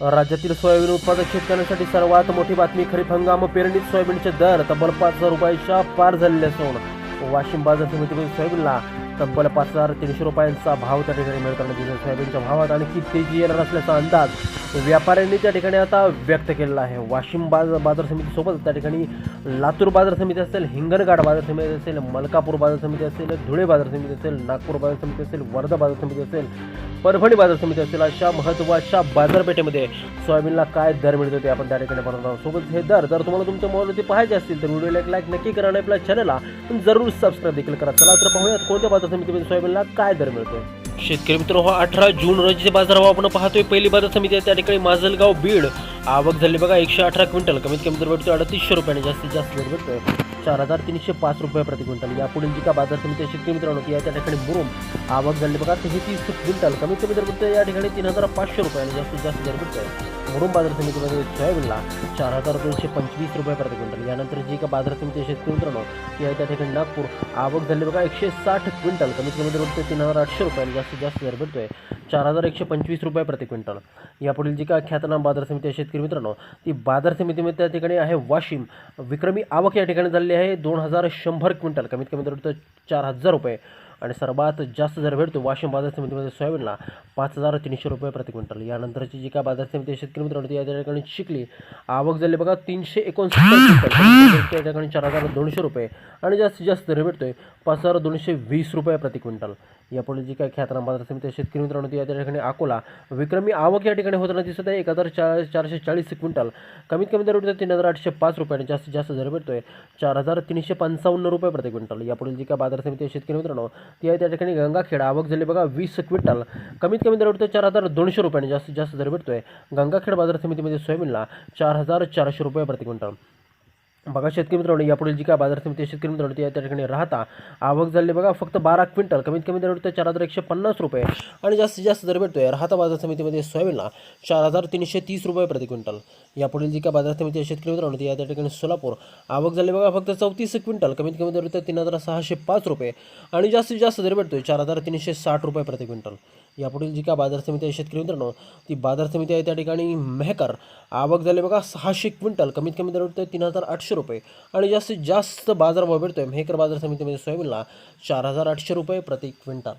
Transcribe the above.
राज्यातील सोयाबीन उत्पादक शेतकऱ्यांसाठी सर्वात मोठी बातमी खरीप हंगाम पेरणीत सोयाबीनचे दर तब्बल पाच हजार रुपयाच्या पार झालेले असून वाशिम बाजार समितीमध्ये सोयाबीनला तब्बल पाच हजार तीनशे रुपयांचा भाव त्या ठिकाणी मिळताना दिसत सोयाबीनच्या भावात आणखी तेजी येणार असल्याचा अंदाज व्यापाऱ्यांनी त्या ठिकाणी आता व्यक्त केलेला आहे. वाशिम बाजार बाजार समितीसोबत त्या ठिकाणी लातूर बाजार समिती असेल हिंगणघाट बाजार समिती असेल मलकापूर बाजार समिती असेल धुळे बाजार समिती असेल नागपूर बाजार समिती असेल वर्धा बाजार समिती असेल परभणी बाजार समिती असेल अशा महत्त्वाच्या बाजारपेठेमध्ये सोयाबीनला काय दर मिळतो ते आपण त्या ठिकाणी पाहणार आहोत. सोबत हे दर जर तुम्हाला तुमच्या मोबाईलवरती पाहायचे असतील तर व्हिडिओला एक लाईक नक्की करा आणि आपल्या चॅनलला जरूर सबस्क्राईब देखील करा. चला तर पाहूयात कोणत्या बाजार समितीमध्ये सोयाबीनला काय दर मिळतोय? शेतकरी मित्र हो अठरा जून रोजीचे बाजारभाव आपण पाहतोय. पहिली बाजार समिती आहे त्या ठिकाणी माजलगाव बीड. आवक झाली बघा एकशे अठरा क्विंटल. कमीत कमी दर भेटतो अडतीसशे रुपयाने. जास्तीत जास्त दर भेटतोय. चार हजार तीनशे पाच रुपये प्रति क्विंटल. यापुढील जी का बाजार समिती शेतकरी मित्रांनो की याच्या ठिकाणी मुरुम आवक झाली. बघा तेहतीस क्विंटल. कमीत कमी दर भेटतोय या ठिकाणी तीन हजार पाचशे रुपयाने जास्तीत जास्त दर भेटतोय मुरुम बाजार समितीमध्ये सोयाबीनला चार हजार दोनशे पंचवीस रुपये प्रति क्विंटल. यानंतर जी का बाजार समिती शेतकरी मित्रांनो की या त्या ठिकाणी नागपूर आवक झाली. बघा एकशे साठ क्विंटल. कमीत कमी दर भेटतोय तीन हजार आठशे रुपयाने जास्तीत जास्त दर भेटतोय चार हजार एकशे पंचवीस रुपये प्रति क्विंटल. यापुढील जी का ख्यातनाम बाजार समिती शेतकरी मित्रांनो ती बाजार समितीमध्ये त्या ठिकाणी आहे वाशिम. विक्रमी आवक या ठिकाणी झालेली आहे. दोन हजार शंभर क्विंटल. कमीत कमी दर भेटतो चार हजार रुपये. आणि सर्वात जास्त दर भेटतो वाशिम बाजार समितीमध्ये सोयाबीनला पाच हजार तीनशे रुपये प्रति क्विंटल. यानंतरची जी काय बाजार समिती शेतकरी मित्रांनो या ठिकाणी शिकली. आवक झाली बघा तीनशे एकोणसत्तर या त्या ठिकाणी चार हजार दोनशे रुपये. आणि जास्तीत जास्त दर भेटतो आहे पाच हजार दोनशे वीस रुपये प्रति क्विंटल. यापुढे जी काय ख्यातनाम बाजार समिती शेतकरी मित्रांनो या ठिकाणी अकोला विक्रमी आवक या ठिकाणी होताना दिसत आहे. एक हजार चार चारशे चाळीस क्विंटल. कमीत कमी दर भेटतो तीन हजार आठशे पाच रुपये आणि जास्तीत जास्त दर भेटतोय चार हजार तीनशे पंचावन्न रुपये प्रति क्विंटल. यापुढील जी काय बाजार समिती शेतकरी मित्रांनो ती आहे त्या ठिकाणी गंगाखेड. आवक झाली बघा वीस क्विंटल. कमीत कमी दर भेटतोय चार हजार दोनशे रुपये आणि जास्तीत जास्त दर भेटतोय गंगाखेड बाजार समितीमध्ये सोयाबीनला चार हजार चारशे रुपये प्रति क्विंटल. बघा शेतकरी मित्रांनो यापुढील जी काय बाजार समिती शेतकरी मित्रांनो या त्या ठिकाणी राहता. आवक झाली बघा फक्त बारा क्विंटल कमीत कमी दर भेटतोय चार हजार एकशे पन्नास रुपये. आणि जास्तीत जास्त दर भेटतोय राहता बाजार समितीमध्ये सोयाबीनला चार हजार तीनशे तीस रुपये प्रति क्विंटल. यापुढील जी काय बाजार समिती आहे शेतकरी मित्रांनो या त्या ठिकाणी सोलापूर. आवक झाली बघा फक्त चौतीस क्विंटल कमीत कमी दर भेटतोय तीन हजार सहाशे पाच रुपये. आणि जास्तीत जास्त दर भेटतोय चार हजार तीनशे साठ रुपये प्रति क्विंटल. यापुढील जी काय बाजार समिती आहे शेतकरी मित्रांनो ती बाजार समिती आहे त्या ठिकाणी मेहकर. आवक झाली बघा सहाशे क्विंटल कमीत कमी दर भेटतोय तीन हजार आठशे रुपये. आणि जास्तीत जास्त बाजारभाव भेटतोय. मेहकर बाजार समितीमध्ये सोयाबीनला चार हजार आठशे रुपये प्रति क्विंटल.